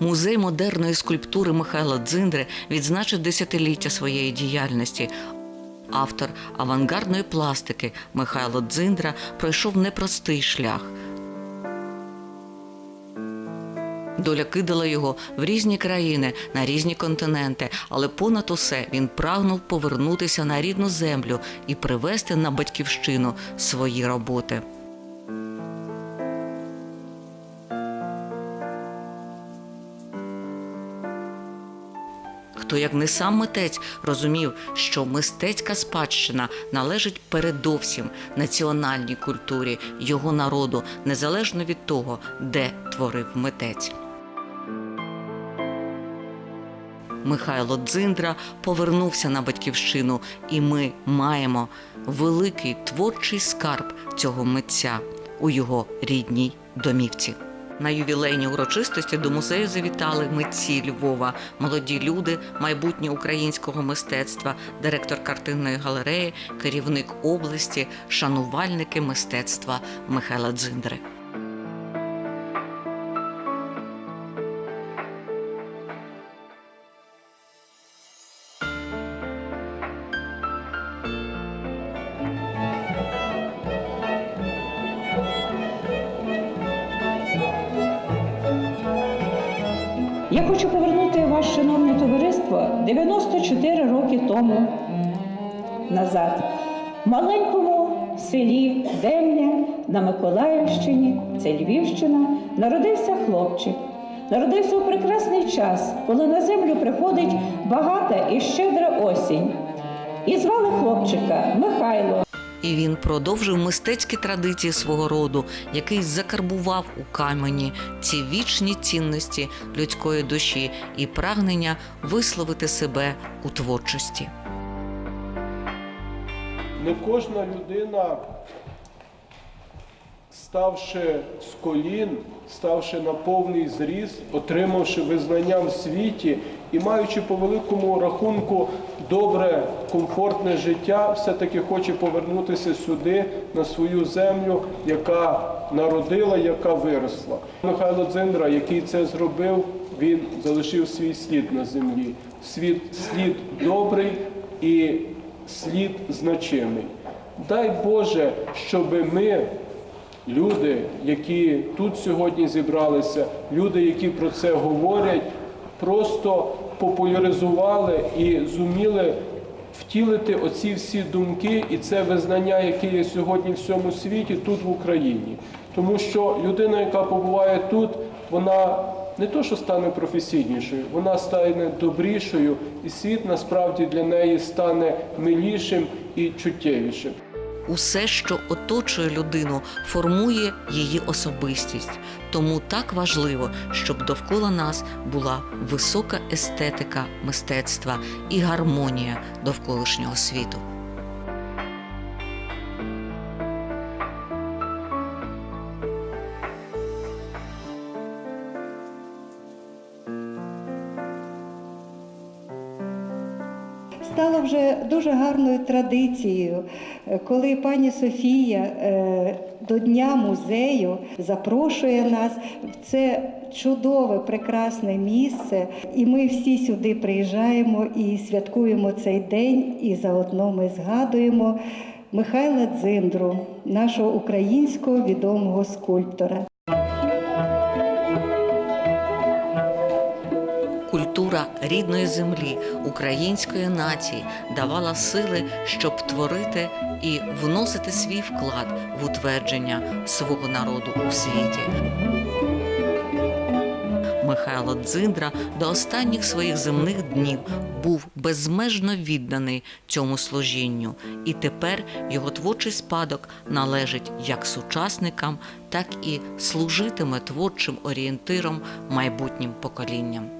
Музей модерної скульптури Михайла Дзиндри відзначив десятиліття своєї діяльності. Автор авангардної пластики Михайло Дзиндра пройшов непростий шлях. Доля кидала його в різні країни, на різні континенти, але понад усе він прагнув повернутися на рідну землю і привезти на батьківщину свої роботи. Хто як не сам митець розумів, що мистецька спадщина належить передовсім національній культурі його народу, незалежно від того, де творив митець. Михайло Дзиндра повернувся на батьківщину, і ми маємо великий творчий скарб цього митця у його рідній домівці. На ювілейні урочистості до музею завітали митці Львова, молоді люди, майбутнє українського мистецтва, директор картинної галереї, керівник області, шанувальники мистецтва Михайла Дзиндри. Я хочу повернути вас, шановне товариство, 94 роки тому назад. В маленькому селі Демня на Миколаївщині, це Львівщина, народився хлопчик. Народився у прекрасний час, коли на землю приходить багата і щедра осінь. І звали хлопчика Михайло. І він продовжив мистецькі традиції свого роду, який закарбував у камені ці вічні цінності людської душі і прагнення висловити себе у творчості. Не кожна людина, ставши з колін, ставши на повний зріст, отримавши визнання в світі і маючи по великому рахунку добре, комфортне життя, все-таки хоче повернутися сюди, на свою землю, яка народила, яка виросла. Михайло Дзиндра, який це зробив, він залишив свій слід на землі. Світ, слід добрий і слід значимий. Дай Боже, щоб ми, люди, які тут сьогодні зібралися, люди, які про це говорять, просто популяризували і зуміли втілити оці всі думки і це визнання, яке є сьогодні в всьому світі, тут в Україні. Тому що людина, яка побуває тут, вона не то, що стане професійнішою, вона стане добрішою, і світ насправді для неї стане милішим і чуттєвішим. Усе, що оточує людину, формує її особистість. Тому так важливо, щоб довкола нас була висока естетика мистецтва і гармонія довколишнього світу. Дуже гарною традицією, коли пані Софія е, до Дня музею запрошує нас в це чудове, прекрасне місце. І ми всі сюди приїжджаємо і святкуємо цей день, і заодно ми згадуємо Михайла Дзиндру, нашого українського відомого скульптора. Культура рідної землі, української нації давала сили, щоб творити і вносити свій вклад в утвердження свого народу у світі. Михайло Дзиндра до останніх своїх земних днів був безмежно відданий цьому служінню, і тепер його творчий спадок належить як сучасникам, так і служитиме творчим орієнтиром майбутнім поколінням.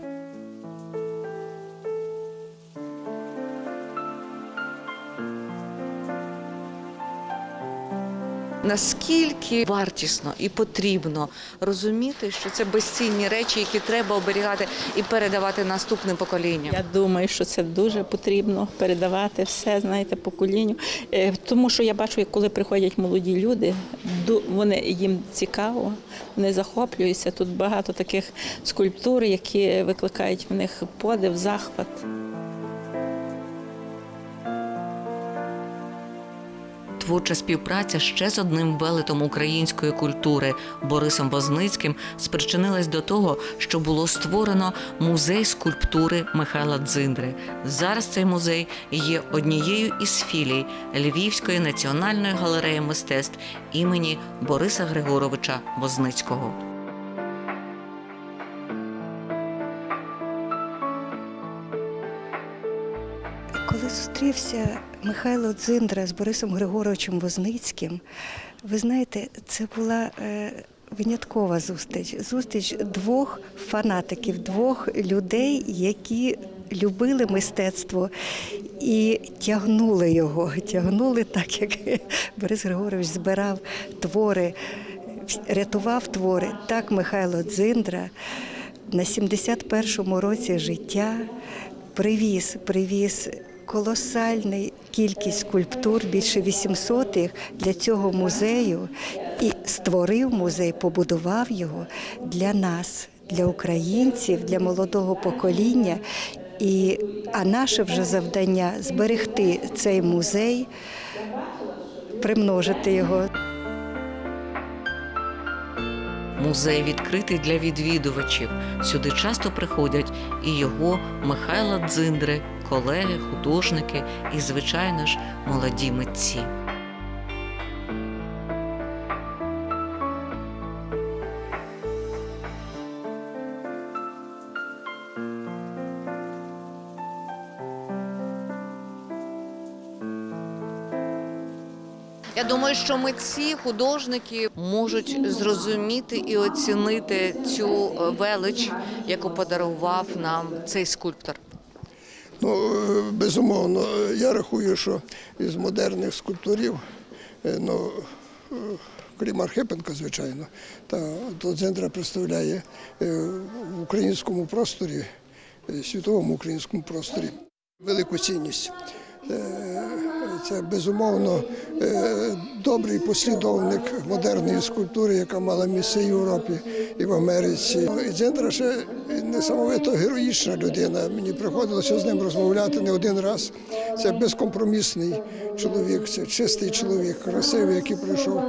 Наскільки вартісно і потрібно розуміти, що це безцінні речі, які треба оберігати і передавати наступним поколінням. Я думаю, що це дуже потрібно передавати все, знаєте, поколінню. Е, Тому що я бачу, коли приходять молоді люди, вони їм цікаво, вони захоплюються. Тут багато таких скульптур, які викликають в них подив, захват. Творча співпраця ще з одним велетом української культури Борисом Возницьким спричинилась до того, що було створено музей скульптури Михайла Дзиндри. Зараз цей музей є однією із філій Львівської національної галереї мистецтв імені Бориса Григоровича Возницького. Коли зустрівся Михайло Дзиндра з Борисом Григоровичем Возницьким, ви знаєте, це була е, виняткова зустріч. Зустріч двох фанатиків, двох людей, які любили мистецтво і тягнули його. Тягнули так, як Борис Григорович збирав твори, рятував твори. Так Михайло Дзиндра на 71-му році життя привіз, привіз колосальну кількість скульптур, більше 800 їх для цього музею і створив музей, побудував його для нас, для українців, для молодого покоління. І, а наше вже завдання зберегти цей музей, примножити його. Музей відкритий для відвідувачів. Сюди часто приходять і його Михайла Дзиндри, колеги, художники і, звичайно ж, молоді митці. Я думаю, що митці, художники можуть зрозуміти і оцінити цю е, велич, яку подарував нам цей скульптор. Ну, е, безумовно, е, я рахую, що із модерних скульпторів, ну, крім Архипенка, звичайно, та Дзендра представляє в українському просторі, світовому українському просторі велику цінність. Е, Це безумовно е, добрий послідовник модерної скульптури, яка мала місце в Європі і в Америці. І Дзендра ще несамовито героїчна людина. Мені приходилося з ним розмовляти не один раз. Це безкомпромісний чоловік, це чистий чоловік, красивий, який пройшов е,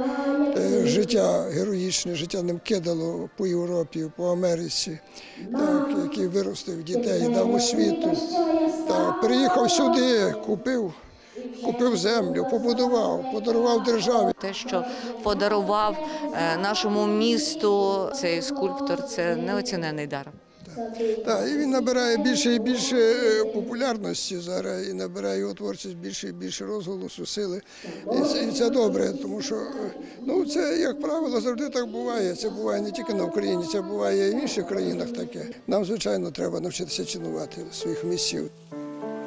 життя героїчне, життя ним кидало по Європі, по Америці, так, який виростив дітей, дав освіту. Так, приїхав сюди, купив, купив землю, побудував, подарував державі. Те, що подарував е, нашому місту цей скульптор, це неоцінений дар. Так, і він набирає більше і більше е, популярності зараз, і набирає його творчість більше і більше розголосу, сили. І це, і це добре, тому що е, ну, це, як правило, завжди так буває. Це буває не тільки на Україні, це буває і в інших країнах таке. Нам, звичайно, треба навчитися цінувати своїх місців.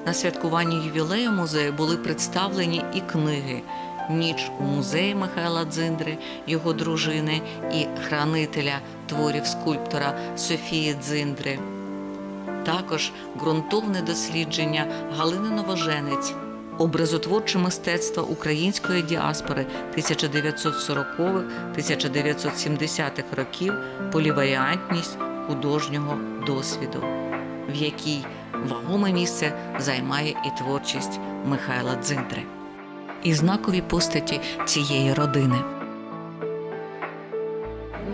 На святкуванні ювілею музею були представлені і книги. Ніч у музеї Михайла Дзиндри, його дружини і хранителя творів скульптора Софії Дзиндри. Також ґрунтовне дослідження Галини Новоженець, образотворче мистецтво української діаспори 1940-1970-х років, поліваріантність художнього досвіду, в якій вагоме місце займає і творчість Михайла Дзиндри. І знакові постаті цієї родини.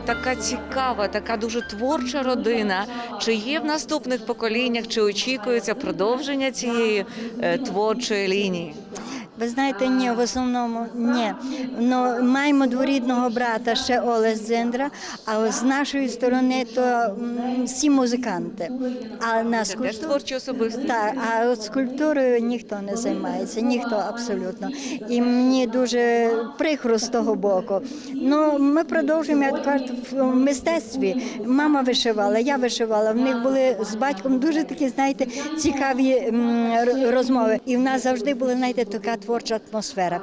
Така цікава, така дуже творча родина. Чи є в наступних поколіннях, чи очікується продовження цієї е, творчої лінії? Ви знаєте, ні, в основному ні. Ну, маємо дворідного брата ще Олес Дзендра, а з нашої сторони то всі музиканти. А на теж творчі особисті. так, а от скульптурою ніхто не займається, ніхто абсолютно. І мені дуже прикро з того боку. Ну, ми продовжуємо як кажуть, в мистецтві. Мама вишивала, я вишивала. В них були з батьком дуже такі, знаєте, цікаві розмови. І в нас завжди була, знаєте, така творча атмосфера.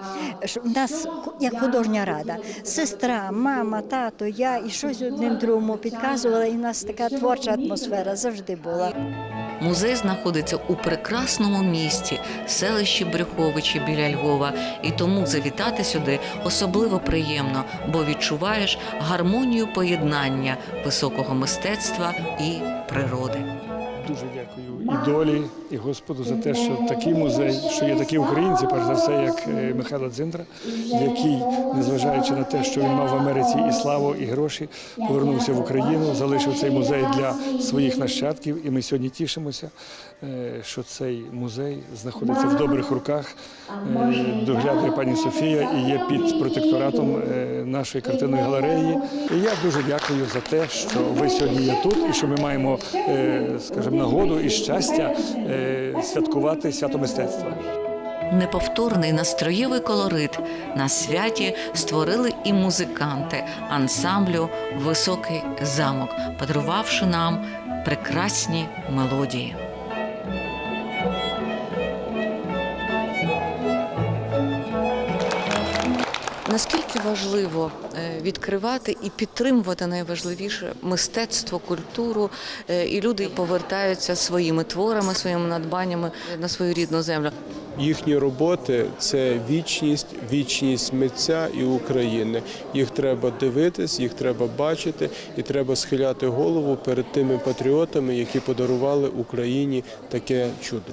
У нас як художня рада, сестра, мама, тато, я і щось одним другому підказували, і в нас така творча атмосфера завжди була. Музей знаходиться у прекрасному місті, селищі Брюховичі біля Львова, і тому завітати сюди особливо приємно, бо відчуваєш гармонію поєднання високого мистецтва і природи. Дуже дякую і долі, і Господу за те, що такий музей, що є такі українці, перш за все, як е, Михайло Дзиндра, який, незважаючи на те, що він мав в Америці і славу, і гроші, повернувся в Україну, залишив цей музей для своїх нащадків. І ми сьогодні тішимося, е, що цей музей знаходиться в добрих руках. Е, Доглядає пані Софія і є під протекторатом нашої картинної галереї. І я дуже дякую за те, що ви сьогодні є тут і що ми маємо, скажімо, нагоду і щастя е, святкувати свято мистецтва. Неповторний настроєвий колорит на святі створили і музиканти ансамблю Високий замок, подарувавши нам прекрасні мелодії. Наскільки важливо е, відкривати і підтримувати найважливіше мистецтво, культуру, е, і люди повертаються своїми творами, своїми надбаннями на свою рідну землю. Їхні роботи це вічність, вічність митця і України. Їх треба дивитись, їх треба бачити, і треба схиляти голову перед тими патріотами, які подарували Україні таке чудо.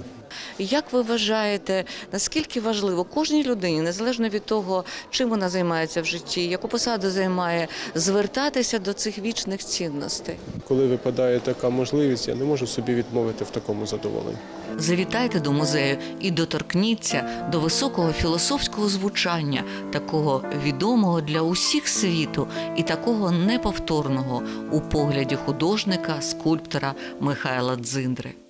Як ви вважаєте, наскільки важливо кожній людині, незалежно від того, чим вона займається в житті, яку посаду займає, звертатися до цих вічних цінностей? Коли випадає така можливість, я не можу собі відмовити в такому задоволенні. Завітайте до музею і доторкніться до високого філософського звучання, такого відомого для усіх світу і такого неповторного у погляді художника, скульптора Михайла Дзиндри.